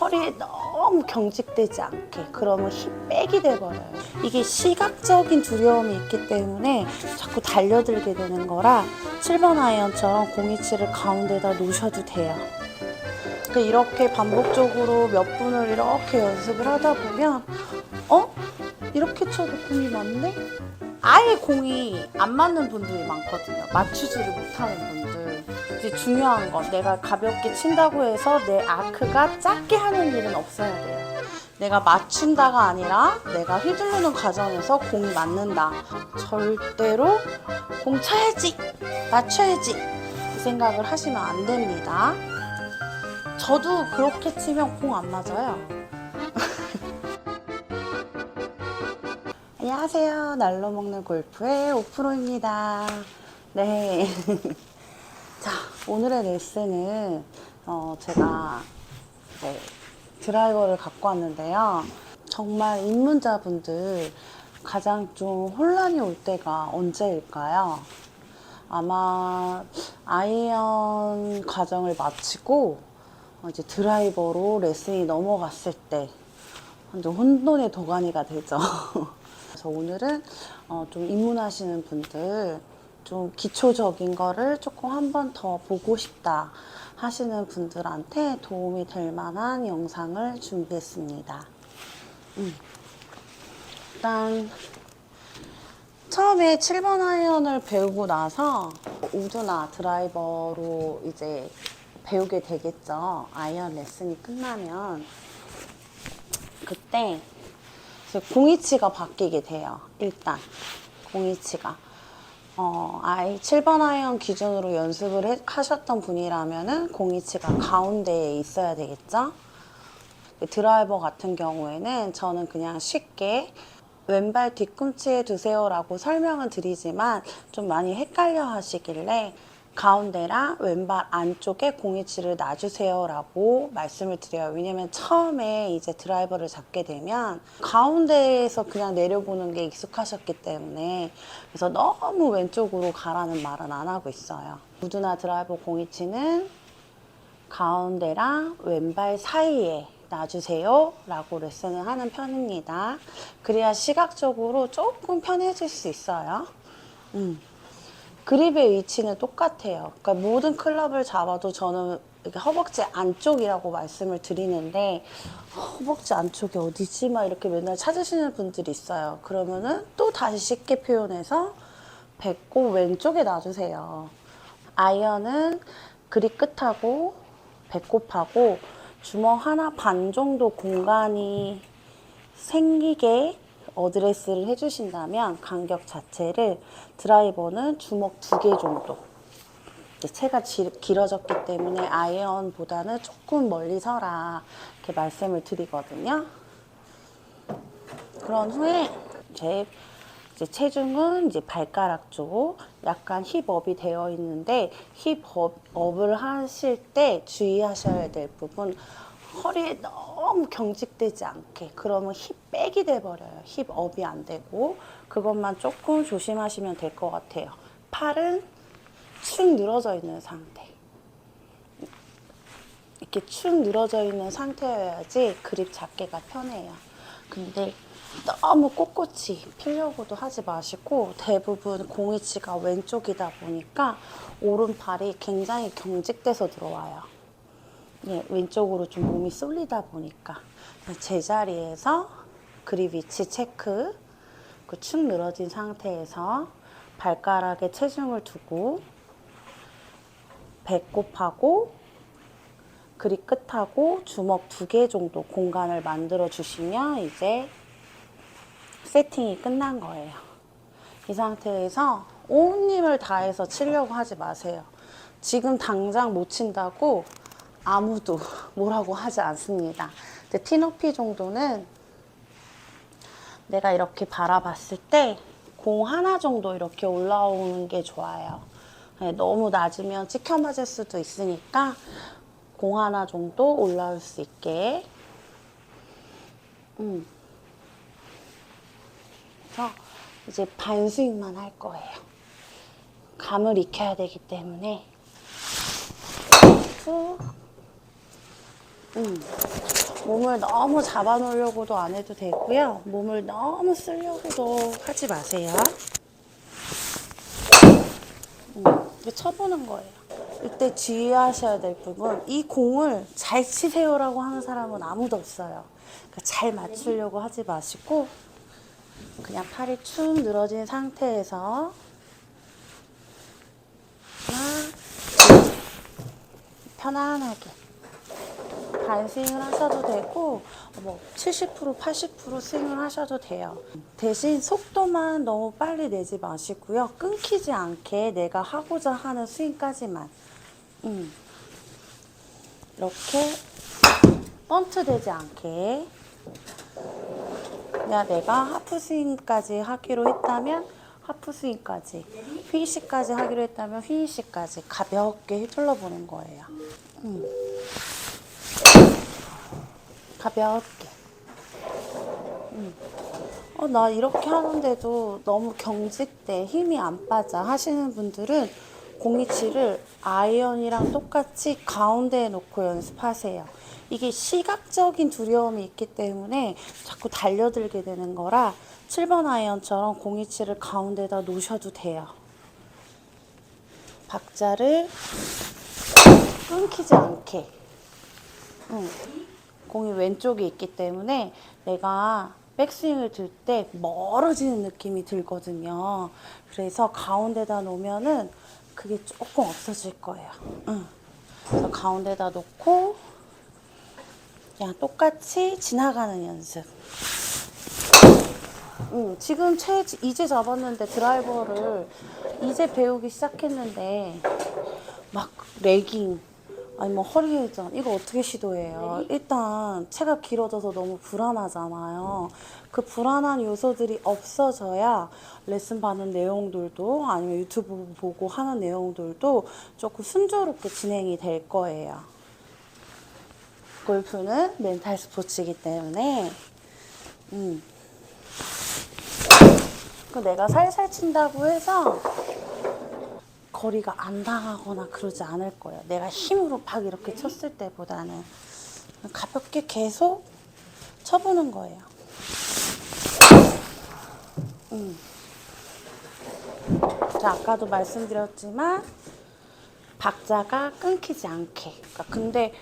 허리에 너무 경직되지 않게 그러면 힙 백이 돼버려요. 이게 시각적인 두려움이 있기 때문에 자꾸 달려들게 되는 거라 7번 아이언처럼 027을 가운데다 놓으셔도 돼요. 그 이렇게 반복적으로 몇 분을 이렇게 연습을 하다 보면 어? 이렇게 쳐도 공이 맞네? 아예 공이 안 맞는 분들이 많거든요. 맞추지를 못하는 분들. 이제 중요한 건 내가 가볍게 친다고 해서 내 아크가 작게 하는 일은 없어야 돼요. 내가 맞춘다가 아니라 내가 휘두르는 과정에서 공이 맞는다. 절대로 공 쳐야지, 맞춰야지 이 생각을 하시면 안 됩니다. 저도 그렇게 치면 공 안 맞아요. 안녕하세요. 날로 먹는 골프의 오프로입니다. 네. 자, 오늘의 레슨은 어, 제가 이제 드라이버를 갖고 왔는데요. 정말 입문자분들 가장 좀 혼란이 올 때가 언제일까요? 아마 아이언 과정을 마치고 어, 이제 드라이버로 레슨이 넘어갔을 때 완전 혼돈의 도가니가 되죠. 그래서 오늘은 어, 좀 입문하시는 분들 좀 기초적인 거를 조금 한 번 더 보고 싶다 하시는 분들한테 도움이 될 만한 영상을 준비했습니다. 음. 일단 처음에 7번 아이언을 배우고 나서 우드나 드라이버로 이제 배우게 되겠죠. 아이언 레슨이 끝나면 그때 공이치가 바뀌게 돼요. 일단 공이치가 어, 아이 7번 아이언 기준으로 연습을 해- 하셨던 분이라면은 공이치가 가운데에 있어야 되겠죠. 드라이버 같은 경우에는 저는 그냥 쉽게 왼발 뒤꿈치에 두세요라고 설명은 드리지만 좀 많이 헷갈려 하시길래 가운데랑 왼발 안쪽에 공이치를 놔주세요 라고 말씀을 드려요. 왜냐면 처음에 이제 드라이버를 잡게 되면 가운데에서 그냥 내려보는 게 익숙하셨기 때문에 그래서 너무 왼쪽으로 가라는 말은 안 하고 있어요. 우드나 드라이버 공이치는 가운데랑 왼발 사이에 놔주세요 라고 레슨을 하는 편입니다. 그래야 시각적으로 조금 편해질 수 있어요. 음. 그립의 위치는 똑같아요. 그러니까 모든 클럽을 잡아도 저는 이렇게 허벅지 안쪽이라고 말씀을 드리는데 허벅지 안쪽이 어디지? 막 이렇게 맨날 찾으시는 분들이 있어요. 그러면은 또 다시 쉽게 표현해서 배꼽 왼쪽에 놔주세요. 아이언은 그립 끝하고 배꼽하고 주먹 하나 반 정도 공간이 생기게 어드레스를 해주신다면 간격 자체를 드라이버는 주먹 두 개 정도 채가 지- 길어졌기 때문에 아이언보다는 조금 멀리 서라 이렇게 말씀을 드리거든요. 그런 후에 제 이제 체중은 이제 발가락 쪽 약간 힙업이 되어 있는데 힙업을 하실 때 주의하셔야 될 부분 허리에 너무 경직되지 않게 그러면 힙 백이 돼버려요 힙 업이 안 되고 그것만 조금 조심하시면 될 것 같아요 팔은 축 늘어져 있는 상태 이렇게 축 늘어져 있는 상태여야지 그립 잡기가 편해요. 근데 너무 꼿꼿이 피려고도 하지 마시고 대부분 공이치가 왼쪽이다 보니까 오른팔이 굉장히 경직돼서 들어와요. 예, 왼쪽으로 좀 몸이 쏠리다 보니까 제자리에서 그립 위치 체크 그축 늘어진 상태에서 발가락에 체중을 두고 배꼽하고 그립 끝하고 주먹 두 개 정도 공간을 만들어 주시면 이제 세팅이 끝난 거예요. 이 상태에서 온 힘을 다해서 치려고 하지 마세요. 지금 당장 못 친다고 아무도 뭐라고 하지 않습니다. 근데 티높이 정도는 내가 이렇게 바라봤을 때 공 하나 정도 이렇게 올라오는 게 좋아요. 네, 너무 낮으면 찍혀 맞을 수도 있으니까 공 하나 정도 올라올 수 있게. 음. 이제 반스윙만 할 거예요. 감을 익혀야 되기 때문에 후. 음. 몸을 너무 잡아놓으려고도 안 해도 되고요. 몸을 너무 쓰려고도 하지 마세요. 음, 쳐보는 거예요. 이때 주의하셔야 될 부분, 이 공을 잘 치세요라고 하는 사람은 아무도 없어요. 그러니까 잘 맞추려고 하지 마시고, 그냥 팔이 축 늘어진 상태에서 편안하게 반스윙을 하셔도 되고 뭐 70% 80% 스윙을 하셔도 돼요. 대신 속도만 너무 빨리 내지 마시고요. 끊기지 않게 내가 하고자 하는 스윙까지만 음. 이렇게 번트 되지 않게 그냥 내가 하프 스윙까지 하기로 했다면 하프 스윙까지 휘시까지 하기로 했다면 휘시까지 가볍게 휘둘러 보는 거예요. 음. 가볍게. 음. 어, 나 이렇게 하는데도 너무 경직돼, 힘이 안 빠져 하시는 분들은 공이치를 아이언이랑 똑같이 가운데에 놓고 연습하세요. 이게 시각적인 두려움이 있기 때문에 자꾸 달려들게 되는 거라 7번 아이언처럼 공이치를 가운데다 놓으셔도 돼요. 박자를 끊기지 않게. 응. 공이 왼쪽에 있기 때문에 내가 백스윙을 들 때 멀어지는 느낌이 들거든요. 그래서 가운데다 놓으면은 그게 조금 없어질 거예요. 응. 그래서 가운데다 놓고 그냥 똑같이 지나가는 연습. 응, 지금 채, 이제 잡았는데 드라이버를 이제 배우기 시작했는데 막 레깅 아니면 허리 회전 이거 어떻게 시도해요? 일단 채가 길어져서 너무 불안하잖아요. 그 불안한 요소들이 없어져야 레슨 받는 내용들도 아니면 유튜브 보고 하는 내용들도 조금 순조롭게 진행이 될 거예요. 골프는 멘탈 스포츠이기 때문에 음. 그 내가 살살 친다고 해서 거리가 안 당하거나 그러지 않을 거예요. 내가 힘으로 막 이렇게 쳤을 때보다는 가볍게 계속 쳐보는 거예요. 음. 자, 아까도 말씀드렸지만 박자가 끊기지 않게. 그러니까 근데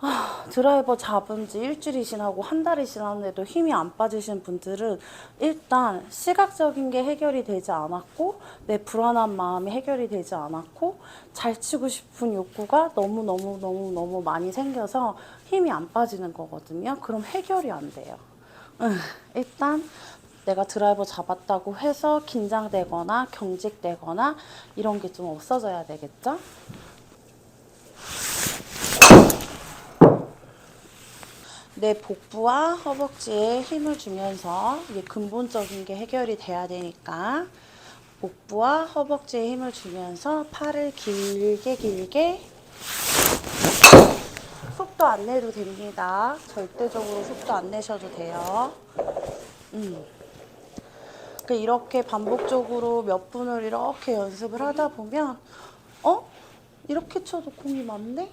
아, 드라이버 잡은 지 일주일이 지나고 한 달이 지났는데도 힘이 안 빠지신 분들은 일단 시각적인 게 해결이 되지 않았고 내 불안한 마음이 해결이 되지 않았고 잘 치고 싶은 욕구가 너무너무너무너무 많이 생겨서 힘이 안 빠지는 거거든요. 그럼 해결이 안 돼요. 음, 일단 내가 드라이버 잡았다고 해서 긴장되거나 경직되거나 이런 게 좀 없어져야 되겠죠? 내 복부와 허벅지에 힘을 주면서 이게 근본적인 게 해결이 돼야 되니까 복부와 허벅지에 힘을 주면서 팔을 길게 길게 속도 안 내도 됩니다. 절대적으로 속도 안 내셔도 돼요. 음. 그 이렇게 반복적으로 몇 분을 이렇게 연습을 하다 보면 어? 이렇게 쳐도 공이 맞네?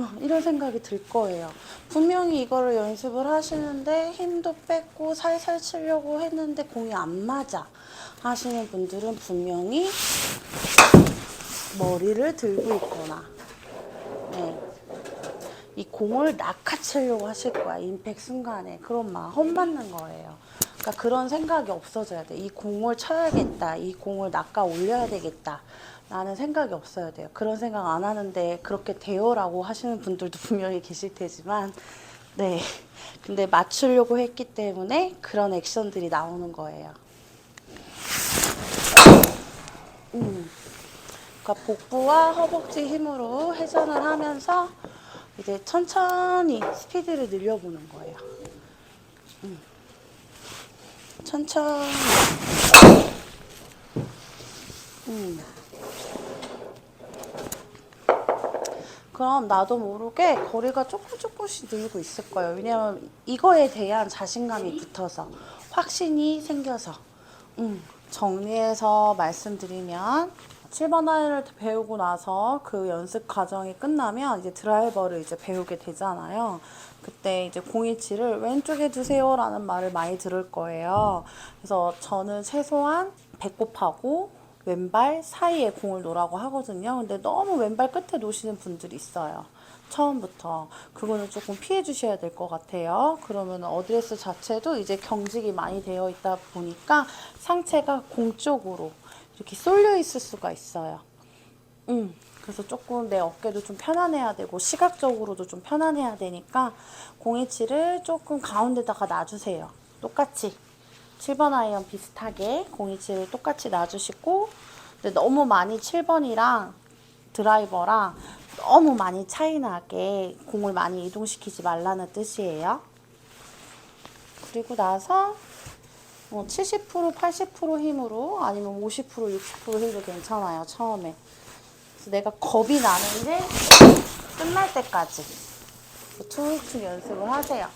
어, 이런 생각이 들 거예요. 분명히 이거를 연습을 하시는데 힘도 뺐고 살살 치려고 했는데 공이 안 맞아 하시는 분들은 분명히 머리를 들고 있거나 네. 이 공을 낚아채려고 하실 거야 임팩 순간에 그런 마음 험받는 거예요. 그러니까 그런 생각이 없어져야 돼. 이 공을 쳐야겠다. 이 공을 낚아 올려야 되겠다. 라는 생각이 없어야 돼요. 그런 생각 안 하는데 그렇게 돼요라고 하시는 분들도 분명히 계실 테지만, 네. 근데 맞추려고 했기 때문에 그런 액션들이 나오는 거예요. 음. 그러니까 복부와 허벅지 힘으로 회전을 하면서 이제 천천히 스피드를 늘려보는 거예요. 음. 천천히. 음. 그럼 나도 모르게 거리가 조금 조금씩 늘고 있을 거예요. 왜냐면 이거에 대한 자신감이 붙어서 확신이 생겨서 음, 정리해서 말씀드리면 7번 아이를 배우고 나서 그 연습 과정이 끝나면 이제 드라이버를 이제 배우게 되잖아요. 그때 이제 017을 왼쪽에 두세요라는 말을 많이 들을 거예요. 그래서 저는 최소한 배꼽하고 왼발 사이에 공을 놓으라고 하거든요. 근데 너무 왼발 끝에 놓으시는 분들이 있어요. 처음부터 그거는 조금 피해 주셔야 될 것 같아요. 그러면 어드레스 자체도 이제 경직이 많이 되어 있다 보니까 상체가 공 쪽으로 이렇게 쏠려 있을 수가 있어요. 음, 그래서 조금 내 어깨도 좀 편안해야 되고 시각적으로도 좀 편안해야 되니까 027을 조금 가운데다가 놔주세요. 똑같이 7번 아이언 비슷하게 027을 똑같이 놔주시고 근데 너무 많이 7번이랑 드라이버랑 너무 많이 차이 나게 공을 많이 이동시키지 말라는 뜻이에요. 그리고 나서 뭐 70% 80% 힘으로 아니면 50% 60% 힘도 괜찮아요 처음에 그래서 내가 겁이 나는데 끝날 때까지 툭툭 연습을 하세요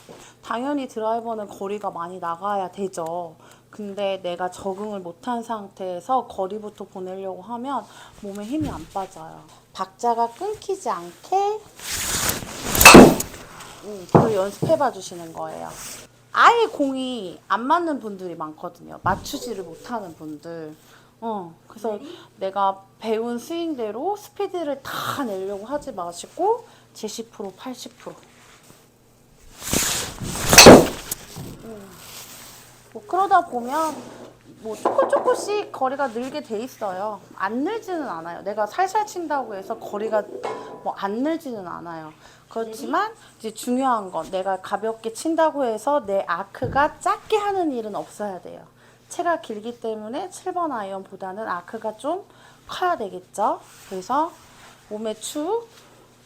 당연히 드라이버는 거리가 많이 나가야 되죠 근데 내가 적응을 못한 상태에서 거리부터 보내려고 하면 몸에 힘이 안 빠져요 박자가 끊기지 않게 음, 그걸 연습해봐 주시는 거예요. 아예 공이 안 맞는 분들이 많거든요. 맞추지를 못하는 분들. 어, 그래서 내가 배운 스윙대로 스피드를 다 내려고 하지 마시고 70% 80%. 음. 뭐 그러다 보면 뭐 조금 조금씩 거리가 늘게 돼 있어요. 안 늘지는 않아요. 내가 살살 친다고 해서 거리가 뭐 안 늘지는 않아요. 그렇지만 이제 중요한 건 내가 가볍게 친다고 해서 내 아크가 작게 하는 일은 없어야 돼요. 채가 길기 때문에 7번 아이언보다는 아크가 좀 커야 되겠죠. 그래서 몸의 축,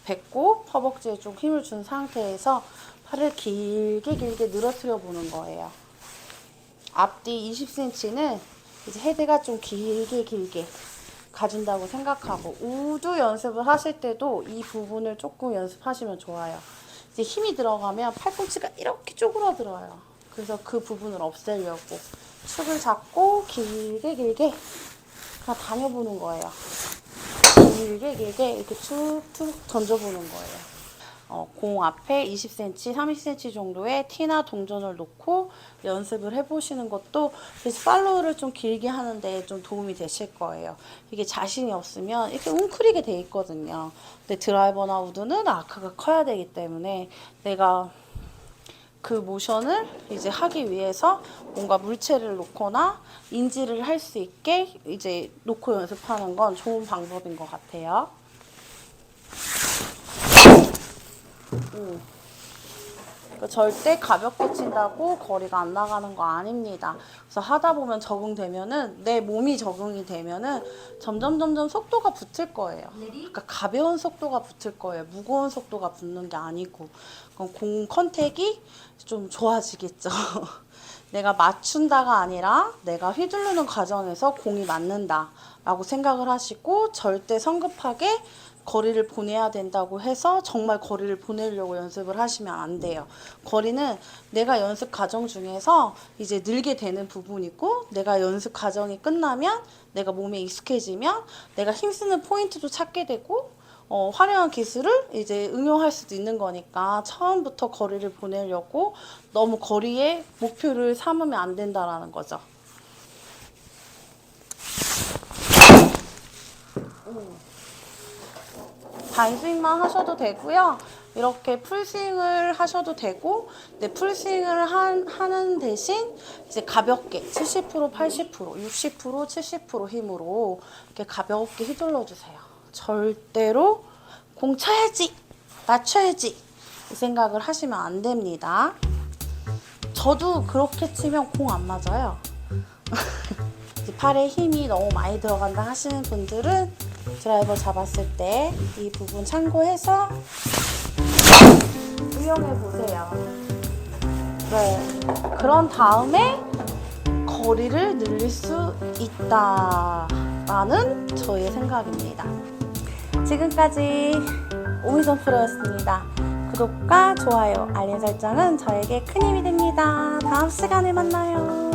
배꼽, 허벅지에 좀 힘을 준 상태에서 팔을 길게 길게 늘어뜨려 보는 거예요. 앞뒤 20cm는 이제 헤드가 좀 길게 길게 가준다고 생각하고 우드 연습을 하실 때도 이 부분을 조금 연습하시면 좋아요. 이제 힘이 들어가면 팔꿈치가 이렇게 쪼그라들어요. 그래서 그 부분을 없애려고 축을 잡고 길게 길게 그냥 다녀보는 거예요. 길게 길게 이렇게 툭툭 던져보는 거예요. 어, 공 앞에 20cm, 30cm 정도의 티나 동전을 놓고 연습을 해보시는 것도 팔로우를 좀 길게 하는데 좀 도움이 되실 거예요. 이게 자신이 없으면 이렇게 웅크리게 돼 있거든요. 근데 드라이버나 우드는 아크가 커야 되기 때문에 내가 그 모션을 이제 하기 위해서 뭔가 물체를 놓거나 인지를 할 수 있게 이제 놓고 연습하는 건 좋은 방법인 것 같아요. 음. 그러니까 절대 가볍게 친다고 거리가 안 나가는 거 아닙니다. 그래서 하다 보면 적응되면은 내 몸이 적응이 되면은 점점 점점 속도가 붙을 거예요. 그러니까 가벼운 속도가 붙을 거예요. 무거운 속도가 붙는 게 아니고 그럼 공 컨택이 좀 좋아지겠죠. 내가 맞춘다가 아니라 내가 휘두르는 과정에서 공이 맞는다라고 생각을 하시고 절대 성급하게 거리를 보내야 된다고 해서 정말 거리를 보내려고 연습을 하시면 안 돼요. 거리는 내가 연습 과정 중에서 이제 늘게 되는 부분이고 내가 연습 과정이 끝나면 내가 몸에 익숙해지면 내가 힘쓰는 포인트도 찾게 되고 어, 화려한 기술을 이제 응용할 수도 있는 거니까 처음부터 거리를 보내려고 너무 거리에 목표를 삼으면 안 된다라는 거죠. 반스윙만 하셔도 되고요. 이렇게 풀스윙을 하셔도 되고, 네, 풀스윙을 한, 하는 대신 이제 가볍게 70%, 80%, 60%, 70% 힘으로 이렇게 가볍게 휘둘러 주세요. 절대로 공 쳐야지, 맞춰야지 이 생각을 하시면 안 됩니다. 저도 그렇게 치면 공 안 맞아요. 이제 팔에 힘이 너무 많이 들어간다 하시는 분들은 드라이버 잡았을 때 이 부분 참고해서 이용해 보세요. 네. 그런 다음에 거리를 늘릴 수 있다라는 저의 생각입니다. 지금까지 오미선 프로였습니다. 구독과 좋아요, 알림 설정은 저에게 큰 힘이 됩니다. 다음 시간에 만나요.